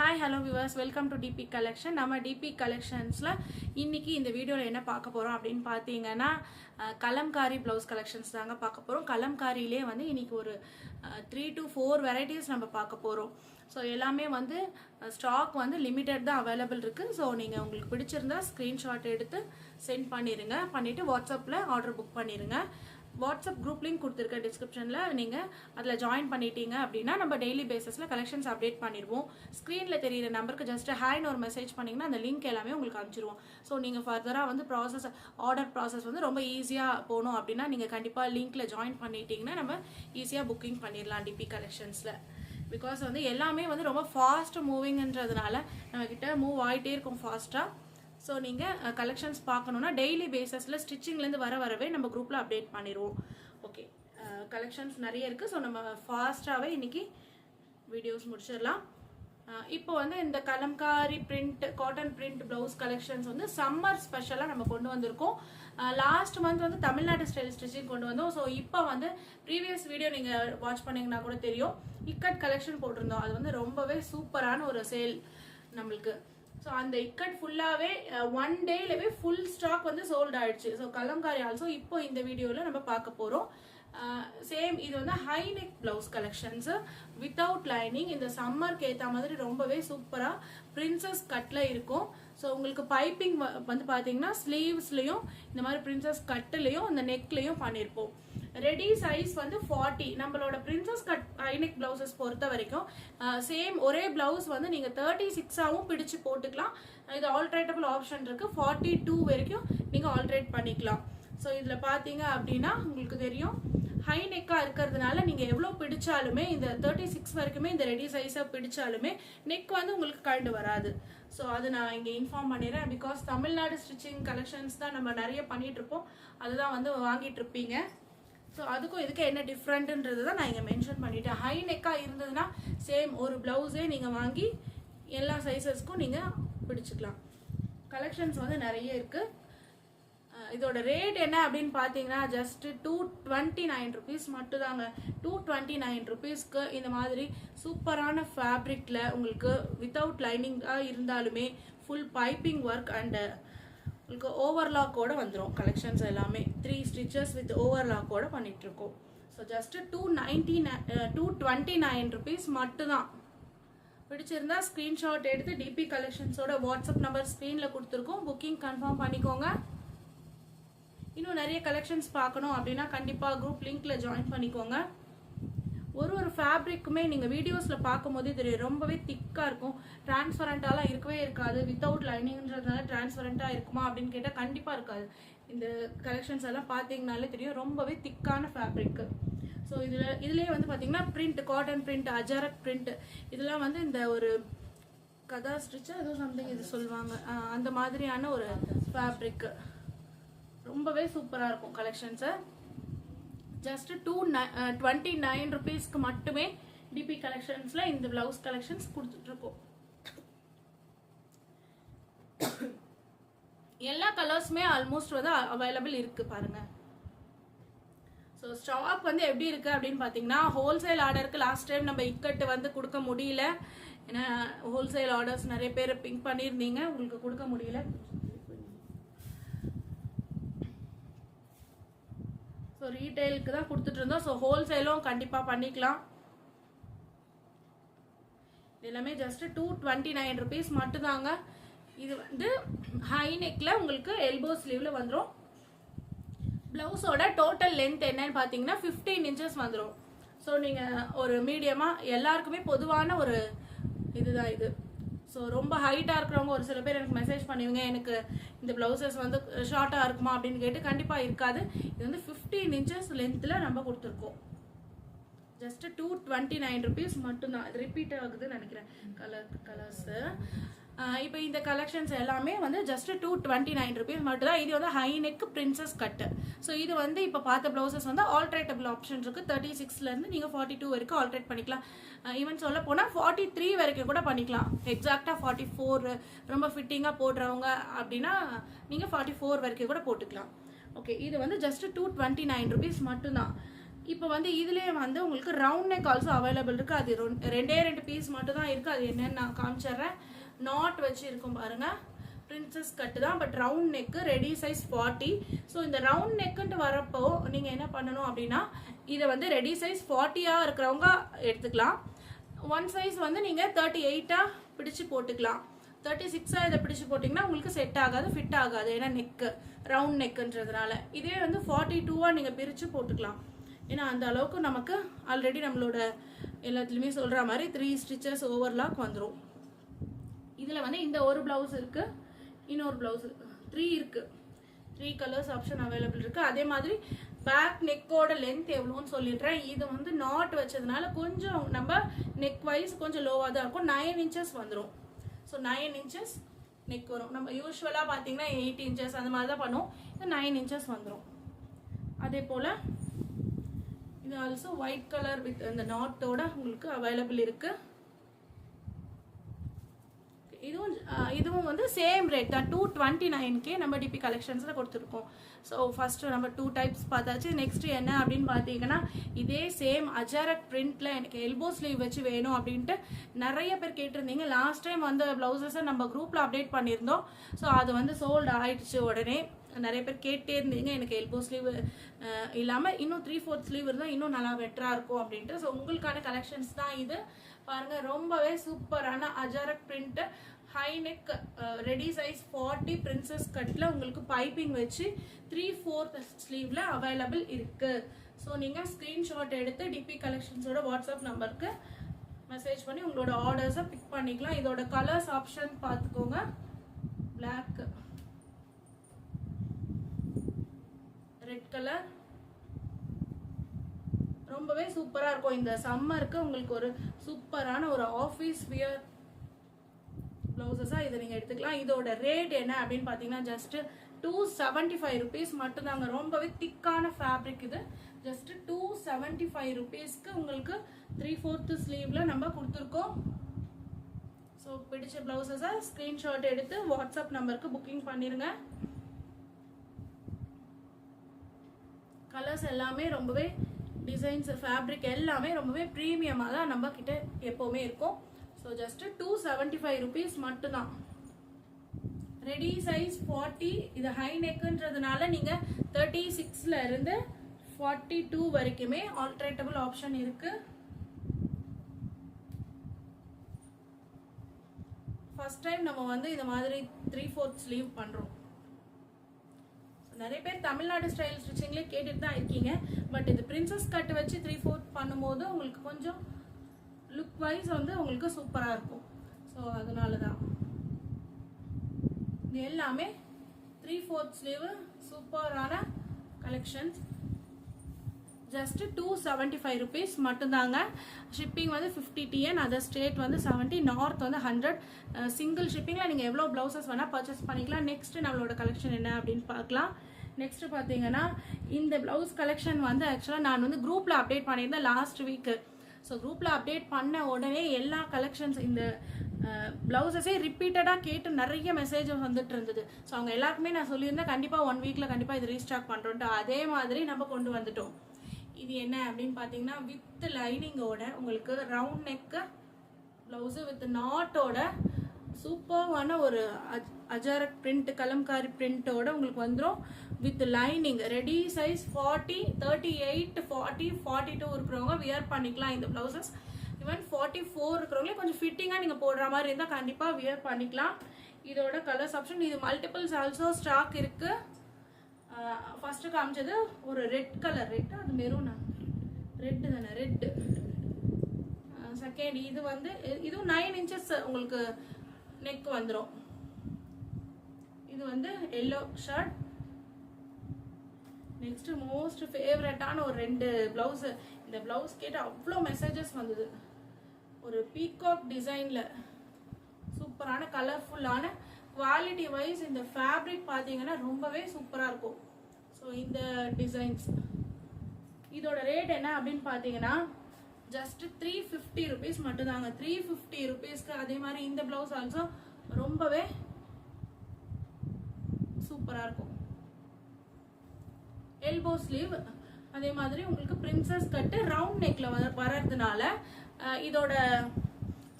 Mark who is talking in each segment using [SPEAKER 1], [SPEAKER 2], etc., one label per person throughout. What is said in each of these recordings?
[SPEAKER 1] Hi hello viewers welcome to DP collection நம்ம DP கலெக்ஷன்ஸில் இன்றைக்கி இந்த வீடியோவில் என்ன பார்க்க போகிறோம் அப்படின்னு பார்த்தீங்கன்னா கலம்காரி ப்ளவுஸ் கலெக்ஷன்ஸ் தாங்க பார்க்க போகிறோம் கலம்காரியிலே வந்து இன்றைக்கி ஒரு த்ரீ டு ஃபோர் வெரைட்டிஸ் நம்ம பார்க்க போகிறோம் ஸோ எல்லாமே வந்து ஸ்டாக் வந்து லிமிட்டட் தான் அவைலபிள் இருக்குது ஸோ நீங்கள் உங்களுக்கு பிடிச்சிருந்தா ஸ்க்ரீன்ஷாட் எடுத்து சென்ட் பண்ணிடுங்க பண்ணிவிட்டு வாட்ஸ்அப்பில் ஆர்டர் புக் பண்ணிடுங்க வாட்ஸ்அப் குரூப் லிங்க் கொடுத்துருக்க டிஸ்கிரிப்ஷனில் நீங்கள் அதில் ஜாயின் பண்ணிட்டீங்க அப்படின்னா நம்ம டெய்லி பேஸஸில் கலெக்ஷன்ஸ் அப்டேட் பண்ணிடுவோம். ஸ்க்ரீனில் தெரியிற நம்பருக்கு ஜஸ்ட் ஹேன்னு ஒரு மெசேஜ் பண்ணிங்கன்னா அந்த லிங்க் எல்லாமே உங்களுக்கு அனுப்பிச்சிருவோம். ஸோ நீங்கள் ஃபர்தராக வந்து ப்ராசஸ் ஆர்டர் ப்ராசஸ் வந்து ரொம்ப ஈஸியாக போகணும் அப்படின்னா நீங்கள் கண்டிப்பாக லிங்க்கில் ஜாயின் பண்ணிட்டீங்கன்னா நம்ம ஈஸியாக புக்கிங் பண்ணிடலாம் டிபி கலெக்ஷன்ஸில் பிகாஸ் வந்து எல்லாமே வந்து ரொம்ப ஃபாஸ்ட் மூவிங்ன்றதுனால நம்மக்கிட்ட மூவ் ஆகிட்டே இருக்கும் ஃபாஸ்ட்டாக ஸோ நீங்கள் கலெக்ஷன்ஸ் பார்க்கணுன்னா டெய்லி பேசஸில் ஸ்டிச்சிங்லேருந்து வர வரவே நம்ம குரூப்பில் அப்டேட் பண்ணிடுவோம் ஓகே கலெக்ஷன்ஸ் நிறைய இருக்குது ஸோ நம்ம ஃபாஸ்ட்டாகவே இன்றைக்கி வீடியோஸ் முடிச்சிடலாம். இப்போ வந்து இந்த Kalamkari print cotton print blouse collections வந்து சம்மர் ஸ்பெஷலாக நம்ம கொண்டு வந்திருக்கோம். லாஸ்ட் மந்த் வந்து தமிழ்நாடு ஸ்டைல் ஸ்டிச்சிங் கொண்டு வந்தோம். ஸோ இப்போ வந்து ப்ரீவியஸ் வீடியோ நீங்கள் வாட்ச் பண்ணிங்கன்னா கூட தெரியும். இக்கட் கலெக்ஷன் போட்டிருந்தோம். அது வந்து ரொம்பவே சூப்பரான ஒரு சேல் நம்மளுக்கு. ஸோ அந்த இக்கட் ஃபுல்லாகவே ஒன் டேலவே ஃபுல் ஸ்டாக் வந்து சோல்ட் ஆயிடுச்சு. ஸோ கலங்காரி ஆல்சோ இப்போ இந்த வீடியோவில் நம்ம பார்க்க போகிறோம் சேம் இது வந்து high neck blouse collections without lining இந்த சம்மருக்கு ஏற்ற மாதிரி ரொம்பவே சூப்பராக பிரின்சஸ் கட்டில் இருக்கும். ஸோ உங்களுக்கு பைப்பிங் வந்து பார்த்தீங்கன்னா ஸ்லீவ்ஸ்லையும் இந்த மாதிரி பிரின்சஸ் கட்டுலையும் இந்த நெக்லையும் பண்ணியிருப்போம் ரெடி சைஸ் வந்து ஃபார்ட்டி நம்மளோட பிரின்சஸ் கட் ஐனெக் பிளவுசஸ் பொறுத்த வரைக்கும் சேம் ஒரே பிளவுஸ் வந்து நீங்கள் தேர்ட்டி சிக்ஸாகவும் பிடிச்சு போட்டுக்கலாம். இது ஆல்ட்ரேட்டபிள் ஆப்ஷன் இருக்குது ஃபார்ட்டி டூ வரைக்கும் நீங்கள் ஆல்ட்ரேட் பண்ணிக்கலாம். ஸோ இதில் பார்த்தீங்க அப்படின்னா உங்களுக்கு தெரியும் ஹை நெக்காக இருக்கிறதுனால நீங்கள் எவ்வளோ பிடிச்சாலுமே இந்த தேர்ட்டி சிக்ஸ் வரைக்குமே இந்த ரெடி சைஸாக பிடிச்சாலுமே நெக் வந்து உங்களுக்கு கழண்டு வராது. ஸோ அது நான் இங்கே இன்ஃபார்ம் பண்ணிடுறேன். பிகாஸ் தமிழ்நாடு ஸ்டிச்சிங் கலெக்ஷன்ஸ் தான் நம்ம நிறைய பண்ணிகிட்ருப்போம் அதுதான் வந்து வாங்கிட்டு இருப்பீங்க. ஸோ அதுக்கும் இதுக்கு என்ன டிஃப்ரெண்ட்டுன்றது தான் நான் இங்கே மென்ஷன் பண்ணிட்டேன். ஹை நெக்காக இருந்ததுன்னா சேம் ஒரு ப்ளவுஸே நீங்கள் வாங்கி எல்லா சைஸஸ்க்கும் நீங்கள் பிடிச்சிக்கலாம். கலெக்ஷன்ஸ் வந்து நிறைய இருக்குது இதோட ரேட் என்ன அப்படின்னு பார்த்தீங்கன்னா just two twenty nine rupees மட்டும்தாங்க. டூ டுவெண்ட்டி நைன் ருபீஸ்க்கு இந்த மாதிரி சூப்பரான ஃபேப்ரிக்கில் உங்களுக்கு வித்தவுட் லைனிங்காக இருந்தாலுமே ஃபுல் பைப்பிங் ஒர்க் அண்டு உங்களுக்கு ஓவர்லாக்கோடு வந்துடும் கலெக்ஷன்ஸ் எல்லாமே. த்ரீ ஸ்டிச்சஸ் வித் ஓவர்லாக்கோடு பண்ணிகிட்ருக்கோம் so just two ninety two twenty nine rupees மட்டும்தான். பிடிச்சிருந்தா ஸ்க்ரீன்ஷாட் எடுத்து டிபி கலெக்ஷன்ஸோட வாட்ஸ்அப் நம்பர் ஸ்க்ரீனில் கொடுத்துருக்கோம். புக்கிங் கன்ஃபார்ம் பண்ணிக்கோங்க. இன்னும் நிறைய கலெக்ஷன்ஸ் பார்க்கணும் அப்படின்னா கண்டிப்பாக குரூப் லிங்க்ல ஜாயின் பண்ணிக்கோங்க. ஒரு ஒரு ஃபேப்ரிக்குமே நீங்கள் வீடியோஸில் பார்க்கும்போதே தெரியும். ரொம்பவே திக்காக இருக்கும். டிரான்ஸ்பரண்ட்டாலாம் இருக்கவே இருக்காது. வித்தவுட் லைனிங்ன்றதுனால டிரான்ஸ்பரண்ட்டாக இருக்குமா அப்படின்னு கேட்டால் கண்டிப்பாக இருக்காது. இந்த கலெக்ஷன்ஸ் எல்லாம் பார்த்தீங்கனாலே தெரியும். ரொம்பவே திக்கான ஃபேப்ரிக்கு ஸோ இதில் இதுலேயே வந்து பார்த்தீங்கன்னா print cotton print ajrakh print இதெல்லாம் வந்து இந்த ஒரு கதா ஸ்டிச்சா ஏதோ சம்திங் இது சொல்லுவாங்க. அந்த மாதிரியான ஒரு ஃபேப்ரிக்கு ரொம்பவே சூப்பராக இருக்கும் கலெக்ஷன்ஸை ஜஸ்ட் டூ டுவெண்ட்டி நைன் ருபீஸ்க்கு மட்டுமே டிபி கலெக்ஷன்ஸில் இந்த ப்ளவுஸ் கலெக்ஷன்ஸ் கொடுத்துட்ருக்கோம். எல்லா கலர்ஸுமே ஆல்மோஸ்ட் வந்து அவைலபிள் இருக்குது பாருங்கள் ஸோ ஸ்டாக் வந்து எப்படி இருக்குது அப்படின்னு பார்த்தீங்கன்னா ஹோல்சேல் ஆர்டருக்கு லாஸ்ட் டைம் நம்ம இக்கட்டு வந்து கொடுக்க முடியல. ஏன்னா ஹோல்சேல் ஆர்டர்ஸ் நிறைய பேர் பிங்க் பண்ணியிருந்தீங்க. உங்களுக்கு கொடுக்க முடியல. ஸோ ரீட்டைலுக்கு தான் கொடுத்துட்டு இருந்தோம் ஸோ ஹோல்சேலும் கண்டிப்பாக பண்ணிக்கலாம். எல்லாமே just two twenty nine rupees மட்டும்தாங்க. இது வந்து ஹை நெக்கில் உங்களுக்கு எல்போ ஸ்லீவில் வந்துடும் ப்ளவுஸோட டோட்டல் லென்த் என்னன்னு பார்த்தீங்கன்னா ஃபிஃப்டீன் இன்ச்சஸ் வந்துடும் ஸோ நீங்கள் ஒரு மீடியமாக எல்லாருக்குமே பொதுவான ஒரு இதுதான் இது. ஸோ ரொம்ப ஹைட்டாக இருக்கிறவங்க ஒரு சில பேர் எனக்கு மெசேஜ் பண்ணுவீங்க எனக்கு இந்த ப்ளவுசஸ் வந்து ஷார்ட்டாக இருக்குமா அப்படின்னு கேட்டு கண்டிப்பாக இருக்காது. இது வந்து ஃபிஃப்டீன் இன்ச்சஸ் லென்த்தில் நம்ம கொடுத்துருக்கோம். Just two twenty nine rupees மட்டும்தான். இது ரிப்பீட் ஆகுதுன்னு நினைக்கிறேன். கலர் கலர்ஸு இப்போ இந்த கலெக்ஷன்ஸ் எல்லாமே வந்து just two twenty nine rupees மட்டும் தான் இது வந்து high neck princess cut so இது வந்து இப்போ பார்த்த ப்ளவுசஸ் வந்து ஆல்ட்ரேட்டபிள் ஆப்ஷன் இருக்குது தேர்ட்டி சிக்ஸ்லேருந்து நீங்கள் ஃபார்ட்டி டூ வரைக்கும் ஆல்ட்ரேட் பண்ணிக்கலாம். ஈவன் சொல்ல போனால் ஃபார்ட்டி த்ரீ வரைக்கும் கூட பண்ணிக்கலாம். எக்ஸாக்டாக ஃபார்ட்டி ஃபோர் ரொம்ப ஃபிட்டிங்காக போடுறவங்க அப்படின்னா நீங்கள் ஃபார்ட்டி ஃபோர் வரைக்கும் கூட போட்டுக்கலாம். ஓகே இது வந்து just two twenty nine rupees மட்டும்தான். இப்போ வந்து இதுலேயே வந்து உங்களுக்கு ரவுண்ட் நெக் ஆல்சோ அவைலபிள் இருக்குது அது ரொ- ரெண்டே ரெண்டு பீஸ் மட்டும் தான் இருக்குது அது என்னென்னு நான் காமிச்சிடுறேன். நாட் வச்சு இருக்கும் பாருங்க. பிரின்சஸ் கட்டு தான் but round neck ready size forty so இந்த ரவுண்ட் நெக்குன்ட்டு வரப்போ நீங்கள் என்ன பண்ணணும் அப்படின்னா இதை வந்து ரெடி சைஸ் ஃபார்ட்டியாக இருக்கிறவங்க எடுத்துக்கலாம். ஒன் சைஸ் வந்து நீங்கள் தேர்ட்டி எயிட்டாக பிடிச்சு போட்டுக்கலாம். தேர்ட்டி சிக்ஸாக இதை பிடிச்சு போட்டிங்கன்னா உங்களுக்கு செட் ஆகாது ஃபிட் ஆகாது. ஏன்னா நெக்கு ரவுண்ட் நெக்குன்றதுனால இதே வந்து ஃபார்ட்டி டூவாக நீங்கள் பிரித்து போட்டுக்கலாம். ஏன்னா அந்த அளவுக்கு நமக்கு ஆல்ரெடி நம்மளோட எல்லாத்துலேயுமே சொல்கிற மாதிரி த்ரீ ஸ்டிச்சஸ் ஓவர்லாக் வந்துடும் இதில் வந்து இந்த ஒரு ப்ளவுஸ் இருக்குது இன்னொரு ப்ளவுஸ் த்ரீ இருக்குது த்ரீ கலர்ஸ் ஆப்ஷன் அவைலபிள் இருக்குது அதே மாதிரி பேக் நெக்கோட லென்த் எவ்வளோன்னு சொல்லிடுறேன். இது வந்து நாட் வச்சதுனால கொஞ்சம் நம்ம நெக் வைஸ் கொஞ்சம் லோவாக தான் இருக்கும். நைன் இன்ச்சஸ் வந்துடும் ஸோ நைன் இன்ச்சஸ் நெக் வரும். நம்ம யூஸ்வலாக பார்த்தீங்கன்னா எயிட் இன்ச்சஸ் அந்த மாதிரி தான் பண்ணுவோம். இது நைன் இன்ச்சஸ் வந்துடும் அதே போல் இது ஆல்சோ ஒயிட் கலர் வித் அந்த நாட்டோட உங்களுக்கு அவைலபிள் இருக்குது இதுவும் இதுவும் வந்து சேம் ரேட் தான். டூ டுவெண்ட்டி நைன்கே நம்ம டிபி கலெக்ஷன்ஸில் கொடுத்துருக்கோம். ஸோ ஃபஸ்ட்டு நம்ம டூ டைப்ஸ் பார்த்தாச்சு. நெக்ஸ்ட் என்ன அப்படின்னு பார்த்தீங்கன்னா இதே சேம் அஜாரக் பிரிண்ட்டில் எனக்கு எல்போ ஸ்லீவ் வச்சு வேணும் அப்படின்ட்டு நிறைய பேர் கேட்டிருந்தீங்க. லாஸ்ட் டைம் வந்து ப்ளவுசஸை நம்ம குரூப்பில் அப்டேட் பண்ணியிருந்தோம். ஸோ அது வந்து சோல்டு ஆயிடுச்சு உடனே. நிறைய பேர் கேட்டே இருந்தீங்க எனக்கு எல்போ ஸ்லீவ் இல்லாமல் இன்னும் த்ரீ ஃபோர்த் ஸ்லீவ் இருந்தால் இன்னும் நல்லா பெட்டராக இருக்கும் அப்படின்ட்டு. ஸோ உங்களுக்கான கலெக்ஷன்ஸ் தான் இது. பாருங்கள் ரொம்பவே சூப்பரான ajrakh print high neck ready size forty princess கட்டில் உங்களுக்கு பைப்பிங் வச்சு த்ரீ ஃபோர்த் ஸ்லீவில் அவைலபிள் இருக்குது ஸோ நீங்கள் ஸ்க்ரீன்ஷாட் எடுத்து டிபி கலெக்ஷன்ஸோட வாட்ஸ்அப் நம்பருக்கு மெசேஜ் பண்ணி உங்களோட ஆர்டர்ஸை பிக் பண்ணிக்கலாம். இதோட கலர்ஸ் ஆப்ஷன் பார்த்துக்கோங்க. Black. ரெட் கலர் ரொம்பவே சூப்பராக இருக்கும். இந்த சம்மருக்கு உங்களுக்கு ஒரு சூப்பரான ஒரு ஆஃபீஸ் வியர் ப்ளவுசஸாக இதை நீங்கள் எடுத்துக்கலாம். இதோட ரேட் என்ன அப்படின்னு பார்த்தீங்கன்னா just two seventy five rupees மட்டும்தாங்க. ரொம்பவே திக்கான ஃபேப்ரிக் இது. ஜஸ்ட் டூ செவன்ட்டி ஃபைவ் ருபீஸ்க்கு உங்களுக்கு த்ரீ ஃபோர்த்து ஸ்லீவில் நம்ம கொடுத்துருக்கோம். ஸோ பிடிச்ச ப்ளவுசஸை ஸ்க்ரீன்ஷாட் எடுத்து வாட்ஸ்அப் நம்பருக்கு புக்கிங் பண்ணிடுங்க கலர்ஸ் எல்லாமே ரொம்பவே டிசைன்ஸ் ஃபேப்ரிக் எல்லாமே ரொம்பவே ப்ரீமியமாக தான் நம்ம கிட்ட எப்போவுமே இருக்கும். So just two seventy five rupees மட்டும்தான். ரெடி சைஸ் ஃபார்ட்டி இது ஹை நெக்குன்றதுனால நீங்கள் தேர்ட்டி சிக்ஸில் இருந்து ஃபார்ட்டி டூ வரைக்குமே ஆல்ட்ரேட்டபிள் ஆப்ஷன் இருக்குது ஃபர்ஸ்ட் டைம் நம்ம வந்து இந்த மாதிரி த்ரீ ஃபோர்த் ஸ்லீவ் பண்ணுறோம் நிறைய பேர் தமிழ்நாடு ஸ்டைல் ஸ்டிச்சிங்லேயே கேட்டுட்டு தான் இருக்கீங்க. பட் இது பிரின்சஸ் கட் வச்சு த்ரீ ஃபோர்த் பண்ணும்போது உங்களுக்கு கொஞ்சம் லுக் வைஸ் வந்து உங்களுக்கு சூப்பராக இருக்கும். ஸோ அதனால தான் இது எல்லாமே த்ரீ ஃபோர்த் ஸ்லீவு சூப்பரான collections just two seventy five rupees மட்டும்தாங்க. ஷிப்பிங் வந்து ஃபிஃப்டி டிஎன் அதர் ஸ்டேட் வந்து செவன்ட்டி நார்த் வந்து ஹண்ட்ரட் சிங்கிள் ஷிப்பிங்கில் நீங்கள் எவ்வளோ ப்ளவுசஸ் வேணால் பர்ச்சேஸ் பண்ணிக்கலாம். நெக்ஸ்ட் நம்மளோட கலெக்ஷன் என்ன அப்படின்னு பார்க்கலாம். நெக்ஸ்ட் பார்த்தீங்கன்னா இந்த ப்ளவுஸ் கலெக்ஷன் வந்து ஆக்சுவலாக நான் வந்து குரூப்பில் அப்டேட் பண்ணியிருந்தேன் லாஸ்ட் வீக்கு ஸோ குரூப்பில் அப்டேட் பண்ண உடனே எல்லா கலெக்ஷன்ஸ் இந்த ப்ளவுசஸே ரிப்பீட்டடாக கேட்டு நிறைய மெசேஜஸ் வந்துட்டு இருந்தது. ஸோ அவங்க எல்லாருக்குமே நான் சொல்லியிருந்தேன் கண்டிப்பாக ஒன் வீக்கில் கண்டிப்பாக இது ரீஸ்டாக் பண்ணுறோன்ட்டு அதே மாதிரி நம்ம கொண்டு வந்துட்டோம். இது என்ன அப்படின்னு பார்த்தீங்கன்னா வித் லைனிங்கோட உங்களுக்கு ரவுண்ட் நெக்கு ப்ளவுஸு வித் நாட்டோட சூப்பர்வான ஒரு அஜ்- அஜாரக் பிரிண்ட் கலம்காரி பிரிண்ட்டோட உங்களுக்கு வந்துடும் with lining ready size forty thirty eight forty forty two இருக்கிறவங்க வியர் பண்ணிக்கலாம் இந்த ப்ளவுசஸ் ஈவன் ஃபார்ட்டி ஃபோர் இருக்கிறவங்களே கொஞ்சம் ஃபிட்டிங்காக நீங்கள் போடுற மாதிரி இருந்தால் கண்டிப்பாக வியர் பண்ணிக்கலாம். இதோட கலர்ஸ் ஆப்ஷன் இது மல்டிபிள்ஸ் ஆல்சோ ஸ்டாக் இருக்குது ஃபஸ்ட்டு காமிச்சது ஒரு ரெட் கலர் ரெட் அது மெரூனா ரெட்டு தானே ரெட்டு செகண்ட் இது வந்து இதுவும் நைன் இன்ச்சஸ் உங்களுக்கு நெக் வந்துடும் இது வந்து எல்லோ ஷர்ட் நெக்ஸ்ட் மோஸ்ட் ஃபேவரட்டான ஒரு ரெண்டு ப்ளவுஸு இந்த ப்ளவுஸ் கேட்டு அவ்வளோ மெசேஜஸ் வந்தது. ஒரு பீகாக் டிசைனில் சூப்பரான கலர்ஃபுல்லான குவாலிட்டி வைஸ் இந்த ஃபேப்ரிக் பார்த்தீங்கன்னா ரொம்பவே சூப்பராக இருக்கும். ஸோ இந்த டிசைன்ஸ் இதோட ரேட் என்ன அப்படின்னு பார்த்தீங்கன்னா ஜஸ்ட் த்ரீ ஃபிஃப்டி ருபீஸ் மட்டும்தாங்க. த்ரீ ஃபிஃப்டி ருபீஸ்க்கு அதே மாதிரி இந்த ப்ளவுஸ் ஆல்சோ ரொம்பவே சூப்பராக இருக்கும். எல்போ ஸ்லீவ் அதே மாதிரி உங்களுக்கு பிரின்சஸ் கட்டு ரவுண்ட் நெக்ல வர்றதுனால இதோட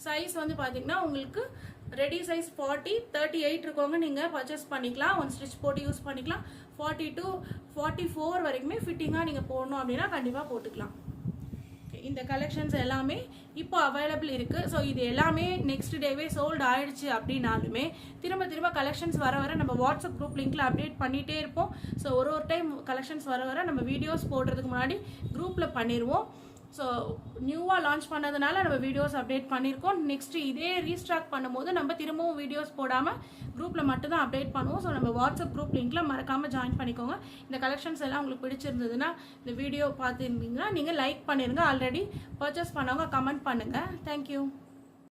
[SPEAKER 1] சைஸ் வந்து பார்த்தீங்கன்னா உங்களுக்கு ready size forty thirty eight இருக்கவங்க நீங்கள் பர்ச்சேஸ் பண்ணிக்கலாம். ஒன் ஸ்டிச் போட்டு யூஸ் பண்ணிக்கலாம். ஃபார்ட்டி டூ ஃபார்ட்டி ஃபோர் வரைக்குமே ஃபிட்டிங்காக நீங்கள் போடணும் அப்படின்னா கண்டிப்பாக போட்டுக்கலாம். இந்த கலெக்ஷன்ஸ் எல்லாமே இப்போ அவைலபிள் இருக்குது ஸோ இது எல்லாமே நெக்ஸ்ட் டேவே சோல்டு ஆயிடுச்சு அப்படின்னாலுமே திரும்ப திரும்ப கலெக்ஷன்ஸ் வர வர நம்ம வாட்ஸ்அப் குரூப் லிங்கில் அப்டேட் பண்ணிகிட்டே இருப்போம். ஸோ ஒரு ஒரு டைம் கலெக்ஷன்ஸ் வர வர நம்ம வீடியோஸ் போடுறதுக்கு முன்னாடி குரூப்பில் பண்ணிடுவோம் ஸோ நியூவாக லான்ச் பண்ணதுனால நம்ம வீடியோஸ் அப்டேட் பண்ணியிருக்கோம் நெக்ஸ்ட்டு இதே ரீஸ்டாக் பண்ணும்போது நம்ம திரும்பவும் வீடியோஸ் போடாமல் குரூப்பில் மட்டும்தான் அப்டேட் பண்ணுவோம். ஸோ நம்ம வாட்ஸ்அப் குரூப் லிங்க்கில் மறக்காமல் ஜாயின் பண்ணிக்கோங்க. இந்த கலெக்ஷன்ஸ் எல்லாம் உங்களுக்கு பிடிச்சிருந்ததுன்னா இந்த வீடியோ பார்த்துருந்தீங்கன்னா நீங்கள் லைக் பண்ணிடுங்க ஆல்ரெடி பர்ச்சேஸ் பண்ணவங்க கமெண்ட் பண்ணுங்கள் தேங்க்யூ